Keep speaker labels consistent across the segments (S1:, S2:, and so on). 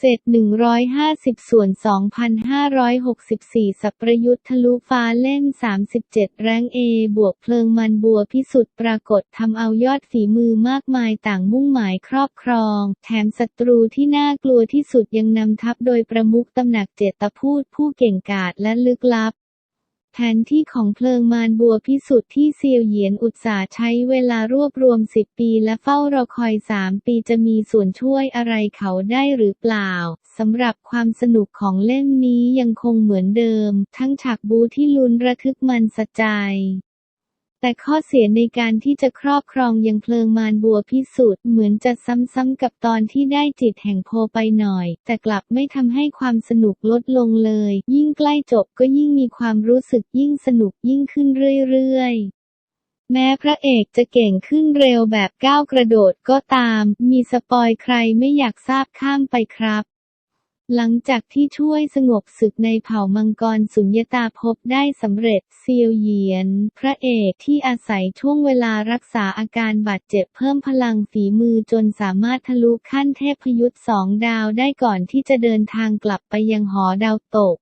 S1: เศษ 150 ส่วน 2,564 สับประยุทธ์ทะลุฟ้าเล่ม 37 แรงเอบวกเพลิงมันบัวพิสุทธิ์ปรากฏทำเอายอดฝีมือมากมายต่างมุ่งหมายครอบครอง แถมศัตรูที่น่ากลัวที่สุดยังนำทัพโดยประมุขตำหนักเจตพูดผู้เก่งกาจและลึกลับ แผนที่ของเพลิงมารบัวพิสุทธิ์ที่เซียวเหยียนอุตสาใช้เวลารวบรวม 10 ปีและเฝ้ารอคอย 3 ปีจะมีส่วนช่วยอะไรเขาได้หรือเปล่าสำหรับความสนุกของเล่มนี้ยังคงเหมือนเดิม ทั้งฉากบูที่ลุ้นระทึกมันสะใจ แต่ข้อเสียในการที่จะครอบครองยังเพลิงมารบัวพิสุทธิ์เหมือนจะซ้ำๆกับตอนที่ได้จิตแห่งโพไปหน่อย แต่กลับไม่ทำให้ความสนุกลดลงเลย ยิ่งใกล้จบก็ยิ่งมีความรู้สึกยิ่งสนุกยิ่งขึ้นเรื่อยๆแม้พระเอกจะเก่งขึ้นเร็วแบบก้าวกระโดดก็ตาม มีสปอยใครไม่อยากทราบข้ามไปครับ หลังจากที่ช่วยสงบศึกในเผ่ามังกรสุญญตาพบได้สำเร็จเซียวเหยียน พระเอกที่อาศัยช่วงเวลารักษาอาการบาดเจ็บเพิ่มพลังฝีมือจนสามารถทะลุขั้นเทพยุทธ์สองดาวได้ก่อนที่จะเดินทางกลับไปยังหอดาวตก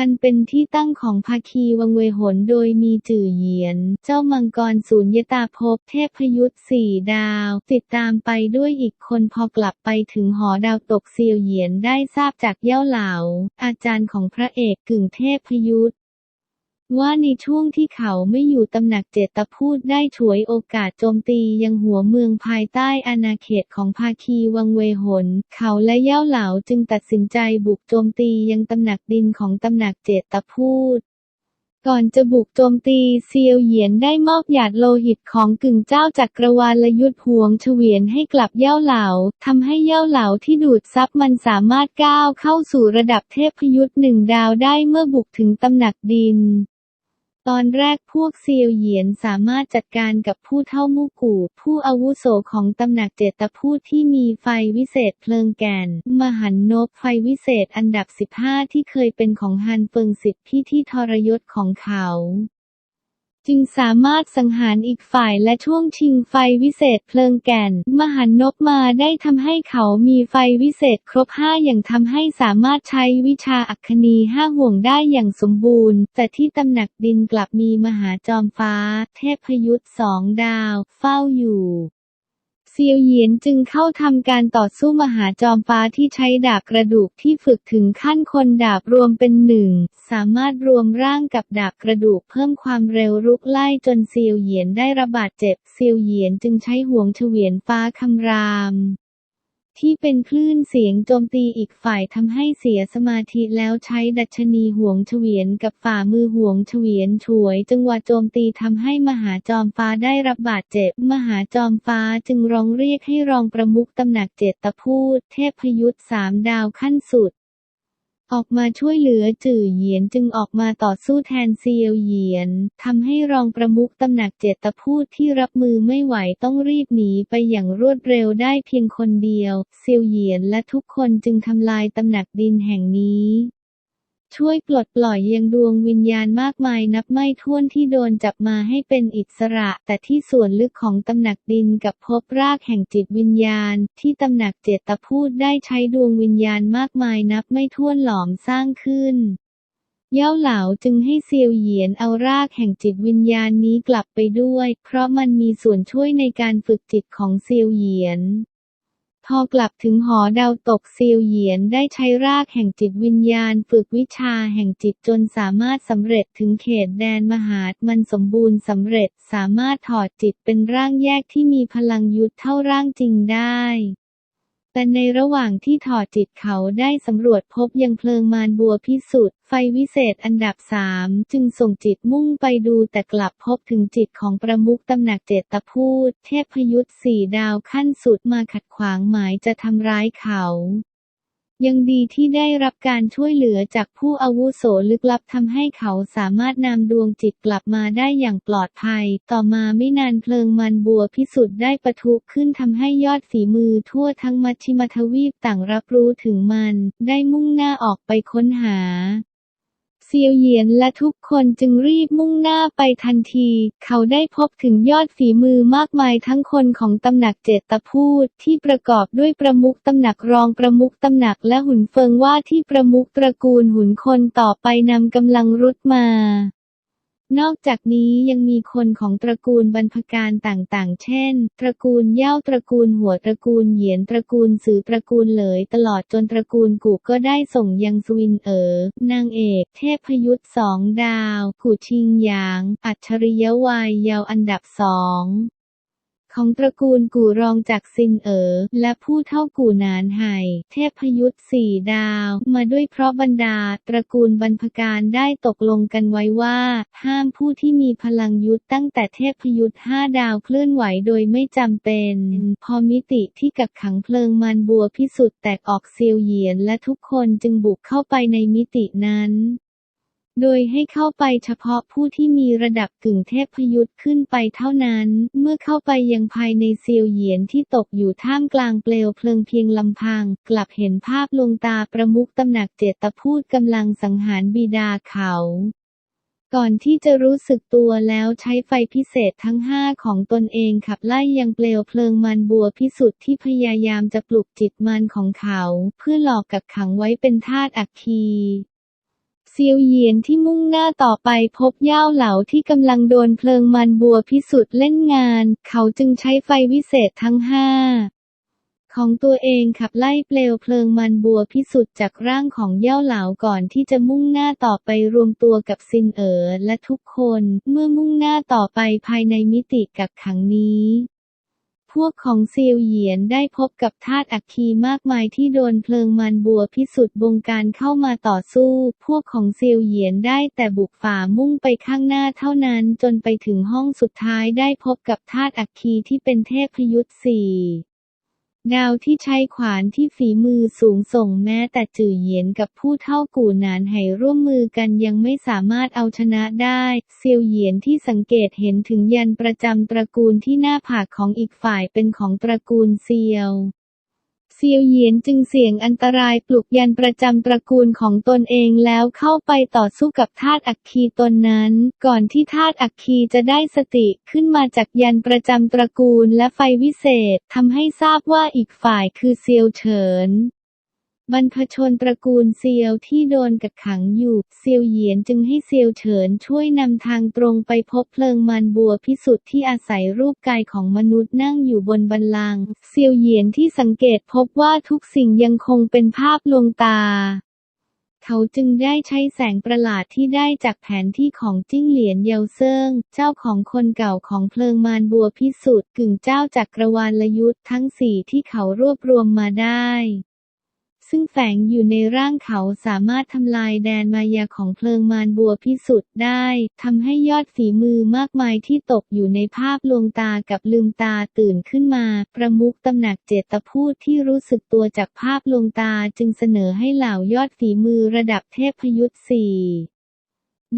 S1: อันเป็นที่ตั้งของภาคีวังเวหนโดยมีจื่อเหยียน เจ้ามังกรสูญยตาภพเทพยุทธสี่ดาว ติดตามไปด้วยอีกคนพอกลับไปถึงหอดาวตกเซียวเหยียนได้ทราบจากเย่าเหลาอาจารย์ของพระเอกกึ่งเทพยุทธ ว่าในช่วงที่เขาไม่อยู่ตำหนักเจตพูดได้ฉวยโอกาสโจมตียังหัวเมืองภายใต้อาณาเขตของภาคีวังเวหน เขาและเย่าเหลาจึงตัดสินใจบุกโจมตียังตำหนักดินของตำหนักเจตพูดก่อนจะบุกโจมตีเซียวเหยียนได้มอบหยาดโลหิตของกึ่งเจ้าจักรวาลยุทธหวงเฉวียนให้กลับเย่าเหลาทำให้เย่าเหลาที่ดูดซับมันสามารถก้าวเข้าสู่ระดับเทพยุทธ์หนึ่งดาวได้เมื่อบุกถึงตำหนักดิน ตอนแรกพวกเซียวเหยียนสามารถจัดการกับผู้เท่ามู่กู่ ผู้อาวุโสของตำหนักเจตพูดที่มีไฟวิเศษเพลิงแก่น มหันนบไฟวิเศษอันดับ 15 ที่เคยเป็นของฮันเฟิงสิทธิที่ทรยศของเขา จึงสามารถสังหารอีกฝ่ายและช่วงชิงไฟวิเศษเพลิงแก่น มหันนบมาได้ทำให้เขามีไฟวิเศษครบห้าอย่างทำให้สามารถใช้วิชาอัคคีห้าห่วงได้อย่างสมบูรณ์ แต่ที่ตำหนักดินกลับมีมหาจอมฟ้า เทพยุทธ์สองดาว เฝ้าอยู่ ซียวเยียนจึงเข้าทำการต่อสู้มหาจอมฟ้าที่ใช้ดาบกระดูกที่ฝึกถึงขั้นคนดาบรวมเป็นหนึ่ง สามารถรวมร่างกับดาบกระดูกเพิ่มความเร็วรุกไล่จนเซียวเยียนได้ระบาดเจ็บเซียวเยียนจึงใช้ห่วงเฉวียนฟ้าคำราม ที่เป็นคลื่นเสียงโจมตีอีกฝ่ายทำให้เสียสมาธิแล้วใช้ดัชนีห่วงเฉวียนกับฝ่ามือห่วงเฉวียนช่วย จังหวะโจมตีทำให้มหาจอมฟ้าได้รับบาดเจ็บ มหาจอมฟ้าจึงร้องเรียกให้รองประมุขตำหนักเจตพูด เทพยุทธ์สามดาวขั้นสุด ออกมาช่วยเหลือจื่อเหยียนจึงออกมาต่อสู้แทนเซียวเหยียนทำให้รองประมุขตำหนักเจตพูดที่รับมือไม่ไหวต้องรีบหนีไปอย่างรวดเร็วได้เพียงคนเดียว เซียวเหยียนและทุกคนจึงทำลายตำหนักดินแห่งนี้ ช่วยปลดปล่อยยังดวงวิญญาณมากมายนับไม่ถ้วนที่โดนจับมาให้เป็นอิสระ แต่ที่ส่วนลึกของตำหนักดินกับพบรากแห่งจิตวิญญาณ ที่ตำหนักเจตพูดได้ใช้ดวงวิญญาณมากมายนับไม่ถ้วนหลอมสร้างขึ้น เย่าเหลาจึงให้เซียวเหยียนเอารากแห่งจิตวิญญาณนี้กลับไปด้วย เพราะมันมีส่วนช่วยในการฝึกจิตของเซียวเหยียน พอกลับถึงหอดาวตกซีลเหยียนได้ใช้รากแห่งจิตวิญญาณ ฝึกวิชาแห่งจิตจนสามารถสำเร็จถึงเขตแดนมหาดมันสมบูรณ์สำเร็จสามารถถอดจิตเป็นร่างแยกที่มีพลังยุทธเท่าร่างจริงได้ แต่ในระหว่างที่ถอดจิตเขาได้สำรวจพบยังเพลิงมารบัวพิสุทธิ์ไฟวิเศษอันดับสามจึงส่งจิตมุ่งไปดูแต่กลับพบถึงจิตของประมุขตำหนักเจตพูด เทพยุทธ์สี่ดาวขั้นสุดมาขัดขวางหมายจะทำร้ายเขา ยังดีที่ได้รับการช่วยเหลือจากผู้อาวุโสลึกลับทำให้เขาสามารถนำดวงจิตกลับมาได้อย่างปลอดภัย ต่อมาไม่นานเพลิงมันบัวพิสุทธิ์ได้ปะทุขึ้นทำให้ยอดฝีมือทั่วทั้งมัชชิมทวีปต่างรับรู้ถึงมัน ได้มุ่งหน้าออกไปค้นหา เซียวเหยียนและทุกคนจึงรีบมุ่งหน้าไปทันที เขาได้พบถึงยอดฝีมือมากมายทั้งคนของตำหนักเจตพูดที่ประกอบด้วยประมุขตำหนักรองประมุขตำหนักและหุ่นเฟิงว่าที่ประมุขตระกูลหุ่นคนต่อไปนำกำลังรุดมา นอกจากนี้ยังมีคนของตระกูลบรรพการต่างๆ เช่น ตระกูลเย่าตระกูลหัวตระกูลเหยียนตระกูลสือตระกูลเหลยตลอดจนตระกูลกูก็ได้ส่งยังสวินเอ๋อนางเอก เทพยุทธสองดาวกูชิงหยาง อัจฉริยวายยาวอันดับสอง ของตระกูลกู่รองจากซินเอ๋อและผู้เท่ากู่นานไห่เทพยุทธ์สี่ดาว มาด้วยเพราะบรรดา ตระกูลบรรพการได้ตกลงกันไว้ว่า ห้ามผู้ที่มีพลังยุทธ์ตั้งแต่เทพยุทธ์ห้าดาวเคลื่อนไหวโดยไม่จำเป็น พอมิติที่กักขังเพลิงมันบัวพิสุทธ์แตกออกเซียวเหยียนและทุกคนจึงบุกเข้าไปในมิตินั้น โดยให้เข้าไปเฉพาะผู้ที่มีระดับกึ่งเทพยุทธขึ้นไปเท่านั้น เมื่อเข้าไปยังภายในเซียวเหยียนที่ตกอยู่ท่ามกลางเปลวเพลิงเพียงลำพัง กลับเห็นภาพลวงตาประมุขตำหนักเจตพูดกำลังสังหารบิดาเขาก่อนที่จะรู้สึกตัวแล้วใช้ไฟพิเศษทั้งห้าของตนเองขับไล่ยังเปลวเพลิงมันบัวพิสุทธิ์ที่พยายามจะปลุกจิตมันของเขา เพื่อหลอกกักขังไว้เป็นทาสอัคคี ซียวเยียนที่มุ่งหน้าต่อไปพบย่าวเหลาที่กำลังโดนเพลิงมันบัวพิสุทธิ์เล่นงาน เขาจึงใช้ไฟวิเศษทั้งห้าของตัวเองขับไล่เปลวเพลิงมันบัวพิสุทธิ์จากร่างของเย่าเหลาก่อนที่จะมุ่งหน้าต่อไปรวมตัวกับซินเอ๋อและทุกคน เมื่อมุ่งหน้าต่อไปภายในมิติกักขังนี้ พวกของเซียวเหยียนได้พบกับธาตุอัคคีมากมายที่โดนเพลิงมันบัวพิสุทธิ์บงการเข้ามาต่อสู้ พวกของเซียวเหยียนได้แต่บุกฝ่ามุ่งไปข้างหน้าเท่านั้นจนไปถึงห้องสุดท้ายได้พบกับธาตุอัคคีที่เป็นเทพยุทธสี่ ดาวที่ใช้ขวานที่ฝีมือสูงส่งแม้แต่จื่อเหยียนกับผู้เท่ากู่นานให้ร่วมมือกันยังไม่สามารถเอาชนะได้ เซียวเหยียนที่สังเกตเห็นถึงยันประจำตระกูลที่หน้าผากของอีกฝ่ายเป็นของตระกูลเซียว เซียวเยียนจึงเสี่ยงอันตรายปลุกยันประจำตระกูลของตนเองแล้วเข้าไปต่อสู้กับธาตุอัคคีตนนั้น ก่อนที่ธาตุอัคคีจะได้สติขึ้นมาจากยันประจำตระกูลและไฟวิเศษทำให้ทราบว่าอีกฝ่ายคือเซียวเฉิน บรรพชนตระกูลเซียวที่โดนกักขังอยู่ เซียวเหยียนจึงให้เซียวเฉินช่วยนำทางตรงไปพบเพลิงมันบัวพิสุทธิ์ที่อาศัยรูปกายของมนุษย์นั่งอยู่บนบัลลัง เซียวเหยียนที่สังเกตพบว่าทุกสิ่งยังคงเป็นภาพลวงตา เขาจึงได้ใช้แสงประหลาดที่ได้จากแผนที่ของจิ้งเหลียนเยาเซิง เจ้าของคนเก่าของเพลิงมารบัวพิสุทธิ์กึ่งเจ้าจักรวาลยุทธ์ทั้งสี่ที่เขารวบรวมมาได้ ซึ่งแฝงอยู่ในร่างเขาสามารถทำลายแดนมายาของเพลิงมารบัวพิสุทธิ์ได้ทำให้ยอดฝีมือมากมายที่ตกอยู่ในภาพลวงตากับลืมตาตื่นขึ้นมา ประมุขตำหนักเจตพูดที่รู้สึกตัวจากภาพลวงตาจึงเสนอให้เหล่ายอดฝีมือระดับเทพยุทธสี่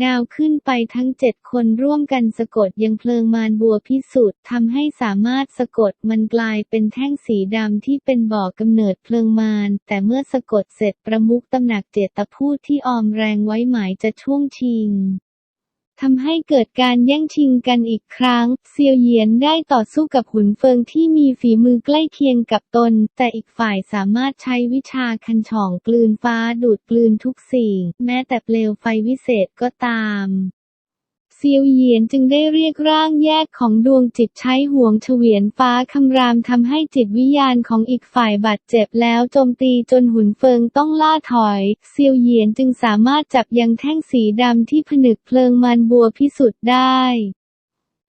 S1: ดาวขึ้นไปทั้งเจ็ดคนร่วมกันสะกดยังเพลิงมารบัวพิสุทธิ์ทำให้สามารถสะกดมันกลายเป็นแท่งสีดำที่เป็นบ่อกำเนิดเพลิงมารแต่เมื่อสะกดเสร็จประมุขตำหนักเจตพูดที่ออมแรงไว้หมายจะช่วงชิง ทำให้เกิดการแย่งชิงกันอีกครั้ง เซียวเหยียนได้ต่อสู้กับหุนเฟิงที่มีฝีมือใกล้เคียงกับตน แต่อีกฝ่ายสามารถใช้วิชาคันช่องกลืนฟ้าดูดกลืนทุกสิ่ง แม้แต่เปลวไฟวิเศษก็ตาม เซียวเยียนจึงได้เรียกร่างแยกของดวงจิตใช้ห่วงเฉวียนฟ้าคำรามทำให้จิตวิญญาณของอีกฝ่ายบาดเจ็บแล้วโจมตีจนหุนเฟิงต้องล่าถอย เซียวเยียนจึงสามารถจับยังแท่งสีดำที่ผนึกเพลิงมันบัวพิสุทธิ์ได้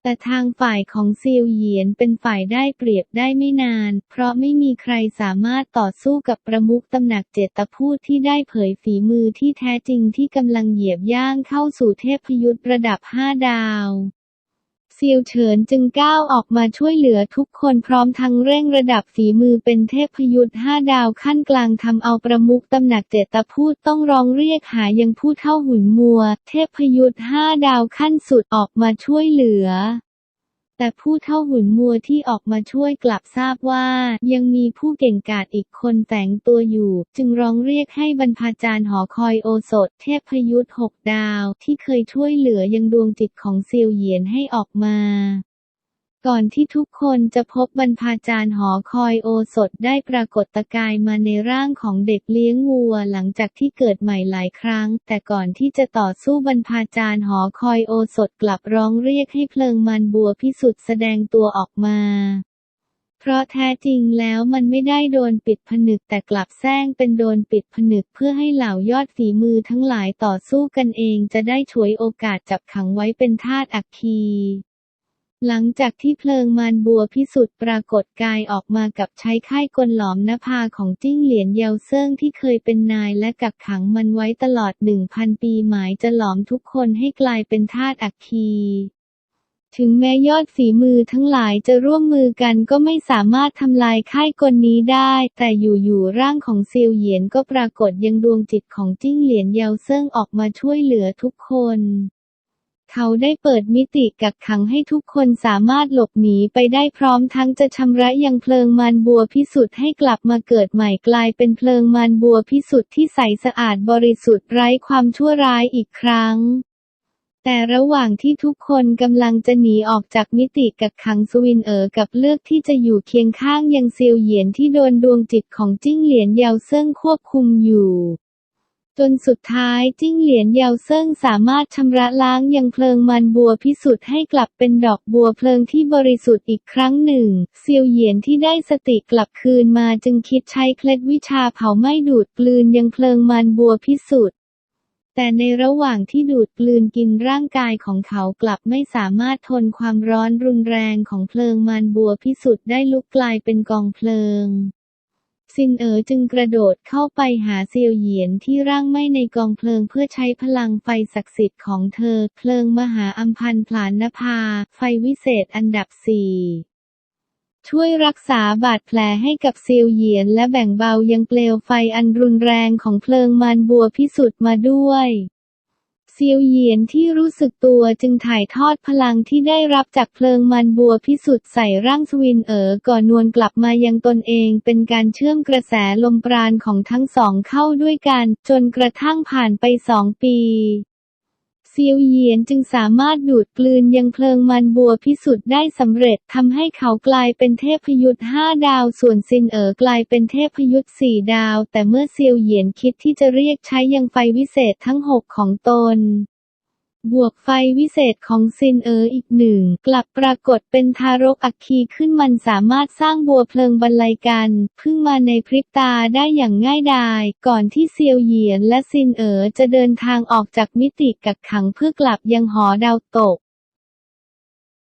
S1: แต่ทางฝ่ายของซียวเหยียนเป็นฝ่ายได้เปรียบได้ไม่นาน เพราะไม่มีใครสามารถต่อสู้กับประมุขตำหนักเจตพูดที่ได้เผยฝีมือที่แท้จริงที่กำลังเหยียบย่างเข้าสู่เทพยุทธระดับห้าดาว ซียวเฉินจึงก้าวออกมาช่วยเหลือทุกคนพร้อมทั้งเร่งระดับฝีมือเป็นเทพยุทธห้าดาวขั้นกลางทำเอาประมุขตำหนักเจตพูดต้องร้องเรียกหายังผู้เท่าหุ่นมัว เทพยุทธห้าดาวขั้นสุดออกมาช่วยเหลือ แต่ผู้เท่าหุ่นมัวที่ออกมาช่วยกลับทราบว่า ยังมีผู้เก่งกาจอีกคนแต่งตัวอยู่ จึงร้องเรียกให้บรรพาจารย์หอคอยโอสถ เทพยุทธหกดาว ที่เคยช่วยเหลือยังดวงจิตของเซียวเหยียนให้ออกมา ก่อนที่ทุกคนจะพบบรรพาจารย์หอคอยโอสถได้ปรากฏกายมาในร่างของเด็กเลี้ยงวัวหลังจากที่เกิดใหม่หลายครั้ง แต่ก่อนที่จะต่อสู้บรรพาจารย์หอคอยโอสถกลับร้องเรียกให้เพลิงมันบัวพิสุทธิ์แสดงตัวออกมา เพราะแท้จริงแล้วมันไม่ได้โดนปิดผนึกแต่กลับแซงเป็นโดนปิดผนึกเพื่อให้เหล่ายอดฝีมือทั้งหลายต่อสู้กันเองจะได้ฉวยโอกาสจับขังไว้เป็นทาสอัคคี หลังจากที่เพลิงมารบัวพิสุทธิ์ปรากฏกายออกมากับใช้ค่ายกลหลอมนภาของจิ้งเหลียนเยาเซิ่งที่เคยเป็นนายและกักขังมันไว้ตลอดหนึ่งพันปีหมายจะหลอมทุกคนให้กลายเป็นทาสอัคคีถึงแม้ยอดฝีมือทั้งหลายจะร่วมมือกันก็ไม่สามารถทำลายค่ายกลนี้ได้ แต่อยู่ๆร่างของเซียวเหยียนก็ปรากฏยังดวงจิตของจิ้งเหลียนเยาเซิ่งออกมาช่วยเหลือทุกคน เขาได้เปิดมิติกักขังให้ทุกคนสามารถหลบหนีไปได้พร้อมทั้งจะชำระยังเพลิงมารบัวพิสุทธิ์ให้กลับมาเกิดใหม่กลายเป็นเพลิงมารบัวพิสุทธิ์ที่ใสสะอาดบริสุทธิ์ไร้ความชั่วร้ายอีกครั้งแต่ระหว่างที่ทุกคนกำลังจะหนีออกจากมิติกักขังสวินเอ๋อกับเลือกที่จะอยู่เคียงข้างยังเซียวเหยียนที่โดนดวงจิตของจิ้งเหลียนเยาเซิ่งควบคุมอยู่ จนสุดท้ายจิ้งเหลียนเยาเซิ่งสามารถชำระล้างยังเพลิงมันบัวพิสุทธิ์ให้กลับเป็นดอกบัวเพลิงที่บริสุทธิ์อีกครั้งหนึ่งเซียวเหยียนที่ได้สติกลับคืนมาจึงคิดใช้เคล็ดวิชาเผาไม้ดูดกลืนยังเพลิงมันบัวพิสุทธิ์แต่ในระหว่างที่ดูดกลืนกินร่างกายของเขากลับไม่สามารถทนความร้อนรุนแรงของเพลิงมันบัวพิสุทธิ์ได้ลุกกลายเป็นกองเพลิง ซินเอ๋อจึงกระโดดเข้าไปหาเซียวเหยียนที่ร่างไหม้ในกองเพลิงเพื่อใช้พลังไฟศักดิ์สิทธิ์ของเธอ เพลิงมหาอัมพันธ์ผลานนภา ไฟวิเศษอันดับสี่ช่วยรักษาบาดแผลให้กับเซียวเหยียนและแบ่งเบายังเปลวไฟอันรุนแรงของเพลิงมารบัวพิสุทธิ์มาด้วย เซียวเยียนที่รู้สึกตัวจึงถ่ายทอดพลังที่ได้รับจากเพลิงมันบัวพิสุทธิ์ใส่ร่างสวินเอ๋อก่อนนวลกลับมายังตนเองเป็นการเชื่อมกระแสลมปราณของทั้งสองเข้าด้วยกัน จนกระทั่งผ่านไปสองปี เซียวเยียนจึงสามารถดูดกลืนยังเพลิงมันบัวพิสุทธิ์ได้สำเร็จทำให้เขากลายเป็นเทพยุทธ์ห้าดาว ส่วนซินเอ๋อกลายเป็นเทพยุทธ์สี่ดาว แต่เมื่อเซียวเยียนคิดที่จะเรียกใช้ยังไฟวิเศษทั้งหกของตน บวกไฟวิเศษของซินเอออีกหนึ่ง กลับปรากฏเป็นทารกอักคีขึ้นมันสามารถสร้างบัวเพลิงบรรลัยกัน พึ่งมาในพริบตาได้อย่างง่ายดาย ก่อนที่เซียวเหยียนและซินเอ๋อจะเดินทางออกจากมิติกักขังเพื่อกลับยังหอดาวตก